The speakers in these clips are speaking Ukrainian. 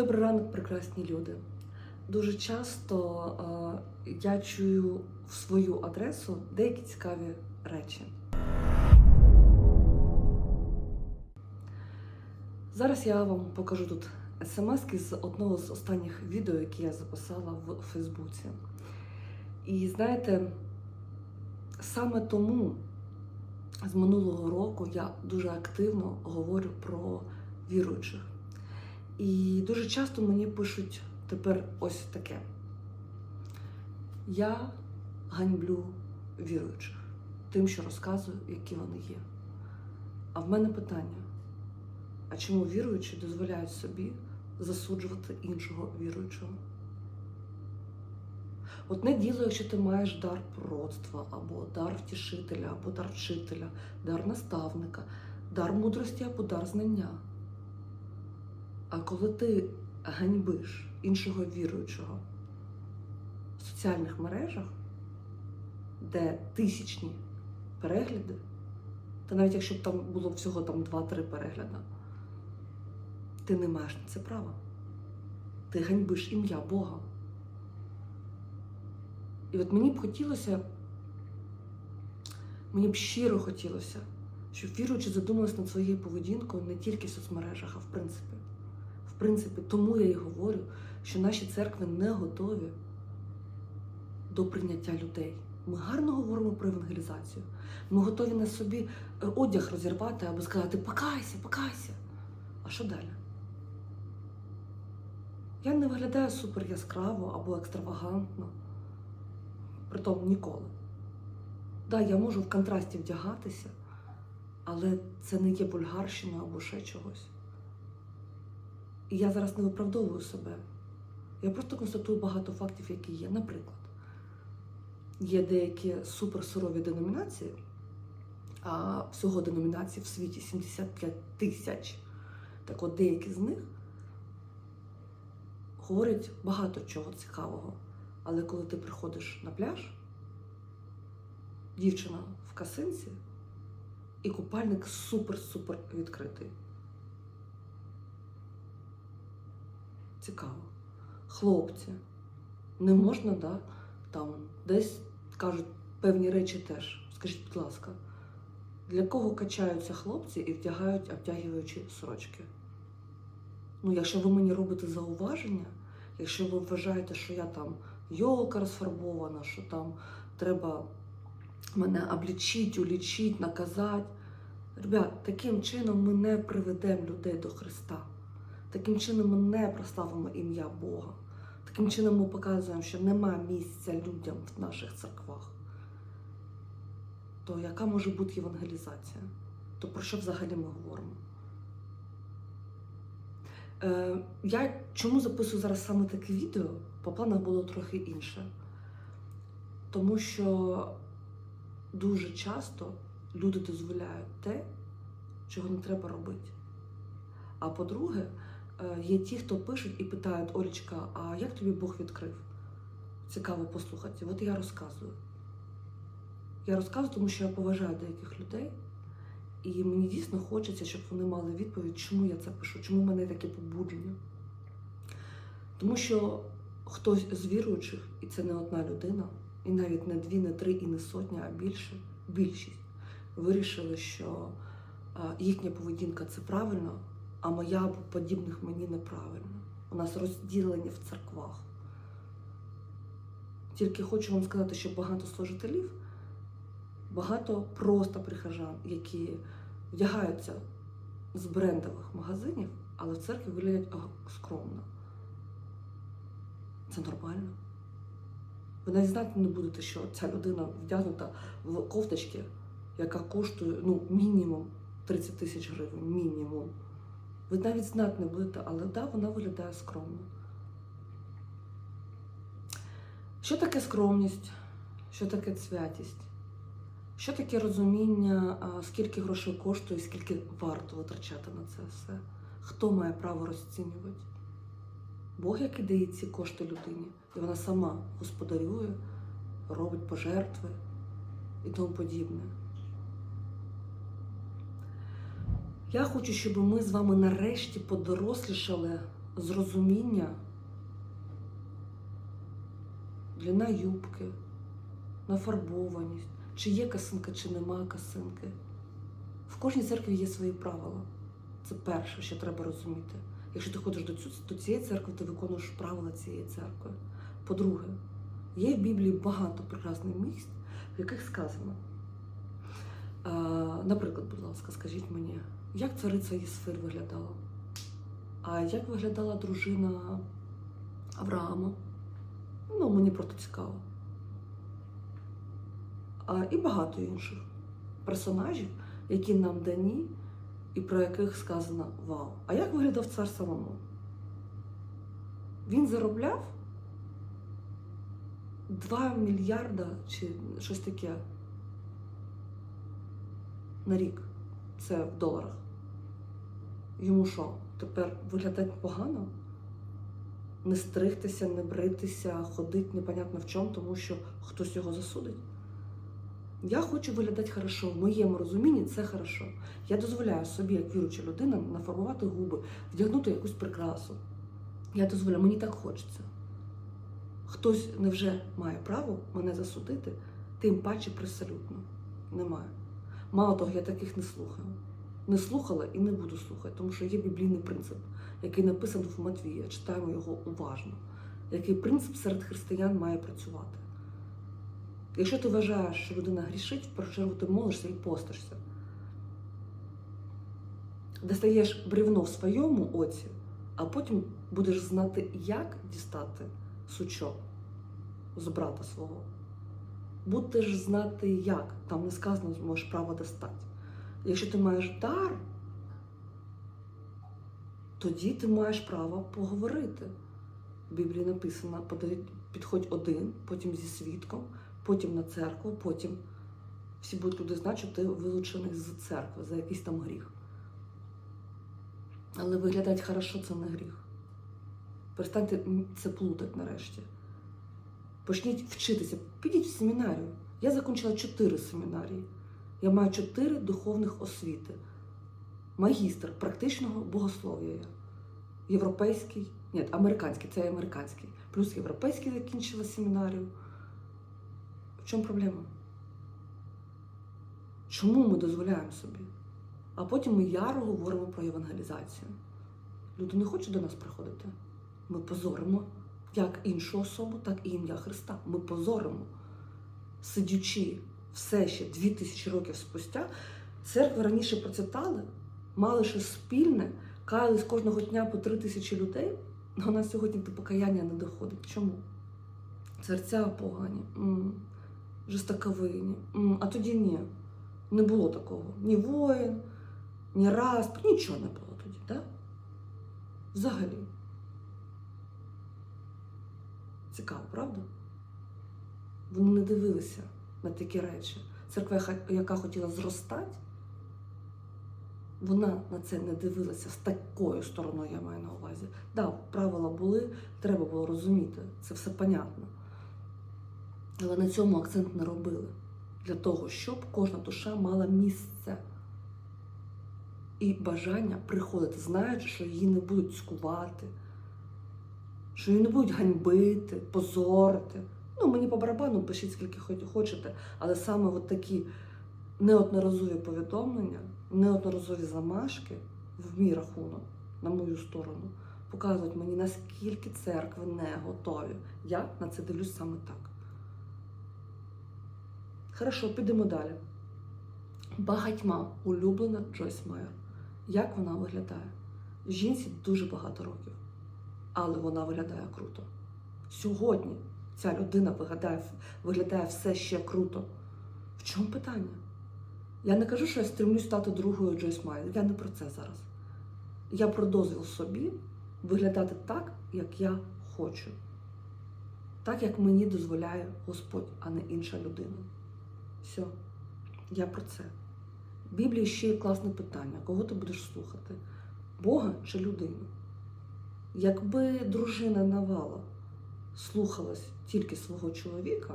Добрий ранок, прекрасні люди. Дуже часто е, я чую в свою адресу деякі цікаві речі. Зараз я вам покажу тут смс з одного з останніх відео, які я записала в Фейсбуці. І знаєте, саме тому з минулого року я дуже активно говорю про віруючих. І дуже часто мені пишуть тепер ось таке. Я ганьблю віруючих тим, що розказую, які вони є. А в мене питання: а чому віруючі дозволяють собі засуджувати іншого віруючого? Одне діло, якщо ти маєш дар пророцтва, або дар втішителя, або дар вчителя, дар наставника, дар мудрості або дар знання. А коли ти ганьбиш іншого віруючого в соціальних мережах, де тисячні перегляди, та навіть якщо б там було всього там 2-3 перегляди, ти не маєш на це права. Ти ганьбиш ім'я Бога. І от мені б хотілося, мені б щиро хотілося, щоб віруючі задумалися над своєю поведінкою не тільки в соцмережах, а в принципі. Принципі, тому я і говорю, що наші церкви не готові до прийняття людей. Ми гарно говоримо про евангелізацію. Ми готові на собі е, одяг розірвати або сказати покайся, покайся. А що далі? Я не виглядаю супер яскраво або екстравагантно. Притом ніколи. Да, я можу в контрасті вдягатися, але це не є бульгарщина або ще чогось. І я зараз не виправдовую себе. Я просто констатую багато фактів, які є. Наприклад, є деякі суперсурові деномінації, а всього деномінацій в світі 75 тисяч. Так от деякі з них говорять багато чого цікавого. Але коли ти приходиш на пляж, дівчина в касинці і купальник супер-супер відкритий. Цікаво. Хлопці, не можна, да, там десь кажуть певні речі теж. Скажіть, будь ласка, для кого качаються хлопці і вдягають обтягуючі сорочки? Ну, якщо ви мені робите зауваження, якщо ви вважаєте, що я там йолка розфарбована, що там треба мене облічити, улічити, наказати. Ребят, таким чином ми не приведемо людей до Христа. Таким чином ми не прославимо ім'я Бога. Таким чином ми показуємо, що нема місця людям в наших церквах. То яка може бути євангелізація? То про що взагалі ми говоримо? Е, я чому записую зараз саме таке відео? По планах було трохи інше. Тому що дуже часто люди дозволяють те, чого не треба робити. А по-друге, є ті, хто пишуть і питають, Олічка, а як тобі Бог відкрив? Цікаво послухати. От я розказую. Я розказую, тому що я поважаю деяких людей, і мені дійсно хочеться, щоб вони мали відповідь, чому я це пишу, чому в мене таке побудження. Тому що хтось з віруючих, і це не одна людина, і навіть не дві, не три, і не сотня, а більше, більшість вирішили, що їхня поведінка це правильно, а моя або подібних мені неправильно. У нас розділення в церквах. Тільки хочу вам сказати, що багато служителів, багато просто прихожан, які вдягаються з брендових магазинів, але в церкві виглядять а, скромно. Це нормально. Ви навіть знати не будете, що ця людина вдягнута в кофточки, яка коштує ну, мінімум 30 тисяч гривень. Мінімум. Ви навіть знати не будете, але да, вона виглядає скромно. Що таке скромність? Що таке святість? Що таке розуміння, скільки грошей коштує, скільки варто витрачати на це все? Хто має право розцінювати? Бог, який дає ці кошти людині, і вона сама господарює, робить пожертви і тому подібне. Я хочу, щоб ми з вами нарешті подорослішали зрозуміння, длина юбки, нафарбованість, чи є касинка, чи нема касинки. В кожній церкві є свої правила. Це перше, що треба розуміти. Якщо ти ходиш до, цієї церкви, ти виконуєш правила цієї церкви. По-друге, є в Біблії багато прекрасних місць, в яких сказано. Е, наприклад, будь ласка, скажіть мені, як цариця Єсфир виглядала? А як виглядала дружина Авраама? Ну, мені просто цікаво. А, і багато інших персонажів, які нам дані, і про яких сказано Вау. А як виглядав цар Соломон? Він заробляв 2 мільярда чи щось таке на рік. Це в доларах. Йому що, тепер виглядати погано? Не стригтися, не бритися, ходити непонятно в чому, тому що хтось його засудить. Я хочу виглядати хорошо. В моєму розумінні це хорошо. Я дозволяю собі, як віруча людина, нафарбувати губи, вдягнути якусь прикрасу. Я дозволяю, мені так хочеться. Хтось невже має право мене засудити, тим паче присалютно. Немає. Мало того, я таких не слухаю. Не слухала і не буду слухати, тому що є біблійний принцип, який написаний в Матвія. Читаємо його уважно. Який принцип серед християн має працювати. Якщо ти вважаєш, що людина грішить, в першу чергу ти молишся і постишся. Достаєш бревно в своєму оці, а потім будеш знати, як дістати сучок з брата свого. Будеш знати, як. Там не сказано, зможеш право достати. Якщо ти маєш дар, тоді ти маєш право поговорити. В Біблії написано, підходь один, потім зі свідком, потім на церкву, потім всі будуть люди знати, що ти вилучений з церкви за якийсь там гріх. Але виглядати хорошо це не гріх. Перестаньте це плутати нарешті. Почніть вчитися, підіть в семінарію. Я закінчила чотири семінарії. Я маю чотири духовних освіти. Магістр практичного богослов'я. Європейський, ні, американський, це американський. Плюс європейський закінчила семінарію. В чому проблема? Чому ми дозволяємо собі? А потім ми яро говоримо про евангелізацію. Люди не хочуть до нас приходити. Ми позоримо як іншу особу, так і ім'я Христа. Ми позоримо, сидячи все ще дві тисячі років спустя, церкви раніше процвітали, мали щось спільне, каялись кожного дня по три тисячі людей, а у нас сьогодні до покаяння не доходить. Чому? Серця погані, м, А тоді ні. Не було такого. Ні воїн, ні расп, нічого не було тоді, так? Взагалі. Цікаво, правда? Вони не дивилися на такі речі. Церква, яка- хотіла зростати, вона на це не дивилася з такою стороною, я маю на увазі. Да, правила були, треба було розуміти, це все понятно. Але на цьому акцент не робили. Для того, щоб кожна душа мала місце і бажання приходити, знаючи, що її не будуть скувати, що її не будуть ганьбити, позорити. Ну, мені по барабану пишіть скільки хочете, але саме от такі неодноразові повідомлення, неодноразові замашки в мій рахунок, на мою сторону, показують мені, наскільки церкви не готові. Я на це дивлюсь саме так. Хорошо, підемо далі. Багатьма улюблена Джойс Майер. Як вона виглядає? Жінці дуже багато років, але вона виглядає круто. Сьогодні ця людина виглядає, виглядає все ще круто. В чому питання? Я не кажу, що я стремлюсь стати другою Джойс Майер. Я не про це зараз. Я про дозвіл собі виглядати так, як я хочу. Так, як мені дозволяє Господь, а не інша людина. Все, я про це. В Біблії ще є класне питання: кого ти будеш слухати? Бога чи людину? Якби дружина Навала слухалась тільки свого чоловіка,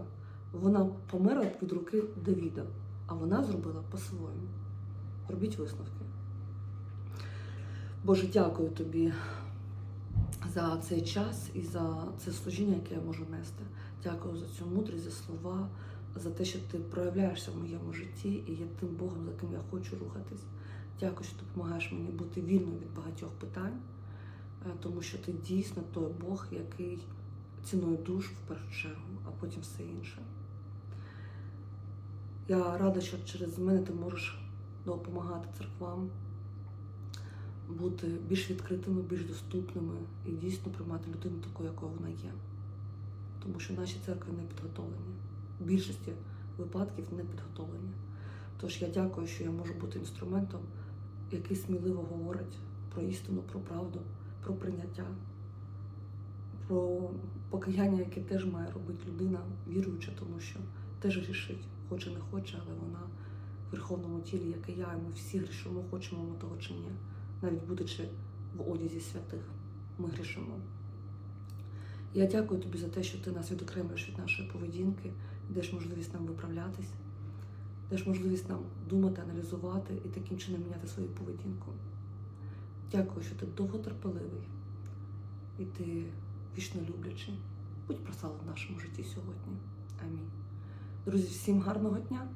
вона померла б від руки Давіда, а вона зробила по-своєму. Робіть висновки. Боже, дякую тобі за цей час і за це служіння, яке я можу нести. Дякую за цю мудрість, за слова, за те, що ти проявляєшся в моєму житті і є тим Богом, за ким я хочу рухатись. Дякую, що допомагаєш мені бути вільною від багатьох питань, тому що ти дійсно той Бог, який цінує душу в першу чергу, а потім все інше. Я рада, що через мене ти можеш допомагати церквам бути більш відкритими, більш доступними і дійсно приймати людину такою, якою вона є. Тому що наші церкви не підготовлені. В більшості випадків не підготовлені. Тож я дякую, що я можу бути інструментом, який сміливо говорить про істину, про правду, про прийняття, про покаяння, яке теж має робити людина віруюча, тому що теж грішить, хоче не хоче, але вона в верховному тілі, як і я, і ми всі грішимо, хочемо ми того чи ні. Навіть будучи в одязі святих, ми грішимо. Я дякую тобі за те, що ти нас відокремлюєш від нашої поведінки, даєш можливість нам виправлятись, даєш можливість нам думати, аналізувати і таким чином міняти свою поведінку. Дякую, що ти довготерпеливий і ти вічно люблячий. Будь просалом в нашому житті сьогодні. Амінь. Друзі, всім гарного дня!